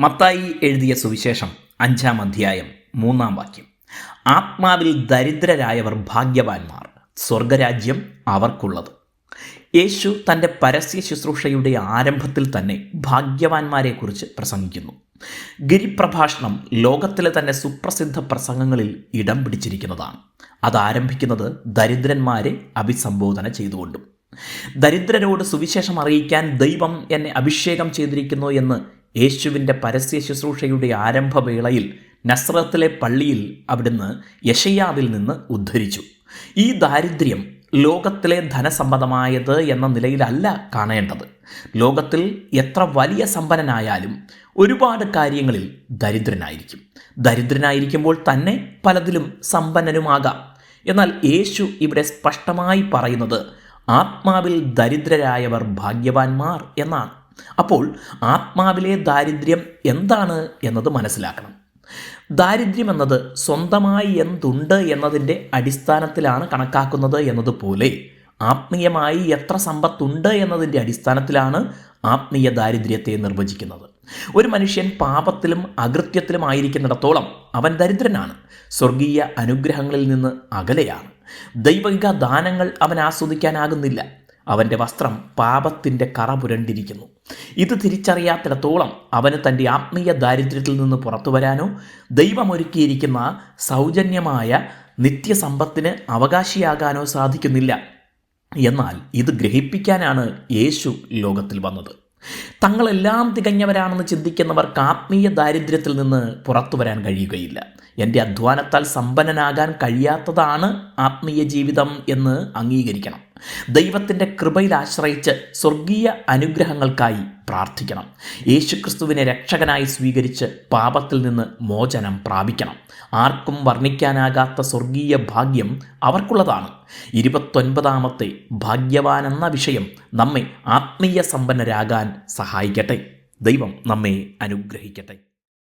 മത്തായി എഴുതിയ സുവിശേഷം അഞ്ചാം അധ്യായം മൂന്നാം വാക്യം. ആത്മാവിൽ ദരിദ്രരായവർ ഭാഗ്യവാന്മാർ സ്വർഗരാജ്യം അവർക്കുള്ളത്. യേശു തന്റെ പരസ്യ ശുശ്രൂഷയുടെ ആരംഭത്തിൽ തന്നെ ഭാഗ്യവാന്മാരെക്കുറിച്ച് പ്രസംഗിക്കുന്നു. ഗിരിപ്രഭാഷണം ലോകത്തിലെ തന്നെ സുപ്രസിദ്ധ പ്രസംഗങ്ങളിൽ ഇടം പിടിച്ചിരിക്കുന്നതാണ്. അത് ആരംഭിക്കുന്നത് ദരിദ്രന്മാരെ അഭിസംബോധന ചെയ്തുകൊണ്ടും. ദരിദ്രരോട് സുവിശേഷം അറിയിക്കാൻ ദൈവം എന്നെ അഭിഷേകം ചെയ്തിരിക്കുന്നു എന്ന് യേശുവിന്റെ പരസ്യ ശുശ്രൂഷയുടെ ആരംഭവേളയിൽ നസ്രത്തിലെ പള്ളിയിൽ അവിടുന്ന് യഷയാവിൽ നിന്ന് ഉദ്ധരിച്ചു. ഈ ദാരിദ്ര്യം ലോകത്തിലെ ധനസമ്മതമായത് എന്ന നിലയിലല്ല കാണേണ്ടത്. ലോകത്തിൽ എത്ര വലിയ സമ്പന്നനായാലും ഒരുപാട് കാര്യങ്ങളിൽ ദരിദ്രനായിരിക്കും. ദരിദ്രനായിരിക്കുമ്പോൾ തന്നെ പലതിലും സമ്പന്നനുമാകാം. എന്നാൽ യേശു ഇവിടെ സ്പഷ്ടമായി പറയുന്നത് ആത്മാവിൽ ദരിദ്രരായവർ ഭാഗ്യവാന്മാർ എന്നാണ്. അപ്പോൾ ആത്മാവിലെ ദാരിദ്ര്യം എന്താണ് എന്നത് മനസ്സിലാക്കണം. ദാരിദ്ര്യം എന്നത് സ്വന്തമായി എന്തുണ്ട് എന്നതിന്റെ അടിസ്ഥാനത്തിലാണ് കണക്കാക്കുന്നത് എന്നതുപോലെ ആത്മീയമായി എത്ര സമ്പത്തുണ്ട് എന്നതിന്റെ അടിസ്ഥാനത്തിലാണ് ആത്മീയ ദാരിദ്ര്യത്തെ നിർവചിക്കുന്നത്. ഒരു മനുഷ്യൻ പാപത്തിലും അകൃത്യത്തിലും ആയിരിക്കുന്നിടത്തോളം അവൻ ദരിദ്രനാണ്. സ്വർഗീയ അനുഗ്രഹങ്ങളിൽ നിന്ന് അകലെയാണ്. ദൈവിക ദാനങ്ങൾ അവൻ ആസ്വദിക്കാനാകുന്നില്ല. അവന്റെ വസ്ത്രം പാപത്തിന്റെ കറ പുരണ്ടിരിക്കുന്നു. ഇത് തിരിച്ചറിയാത്തിടത്തോളം അവന് തന്റെ ആത്മീയ ദാരിദ്ര്യത്തിൽ നിന്ന് പുറത്തു വരാനോ ദൈവമൊരുക്കിയിരിക്കുന്ന സൗജന്യമായ നിത്യസമ്പത്തിന് അവകാശിയാകാനോ സാധിക്കുന്നില്ല. എന്നാൽ ഇത് ഗ്രഹിപ്പിക്കാനാണ് യേശു ലോകത്തിൽ വന്നത്. തങ്ങളെല്ലാം തികഞ്ഞവരാണെന്ന് ചിന്തിക്കുന്നവർക്ക് ആത്മീയ ദാരിദ്ര്യത്തിൽ നിന്ന് പുറത്തു വരാൻ കഴിയുകയില്ല. എന്റെ അധ്വാനത്താൽ സമ്പന്നനാകാൻ കഴിയാത്തതാണ് ആത്മീയ ജീവിതം എന്ന് അംഗീകരിക്കണം. ദൈവത്തിന്റെ കൃപയിൽ ആശ്രയിച്ച് സ്വർഗീയ അനുഗ്രഹങ്ങൾക്കായി പ്രാർത്ഥിക്കണം. യേശുക്രിസ്തുവിനെ രക്ഷകനായി സ്വീകരിച്ച് പാപത്തിൽ നിന്ന് മോചനം പ്രാപിക്കണം. ആർക്കും വർണിക്കാനാകാത്ത സ്വർഗീയ ഭാഗ്യം അവർക്കുള്ളതാണ്. ഇരുപത്തൊൻപതാമത്തെ ഭാഗ്യവാൻ എന്ന വിഷയം നമ്മെ ആത്മീയ സമ്പന്നരാകാൻ സഹായിക്കട്ടെ. ദൈവം നമ്മെ അനുഗ്രഹിക്കട്ടെ.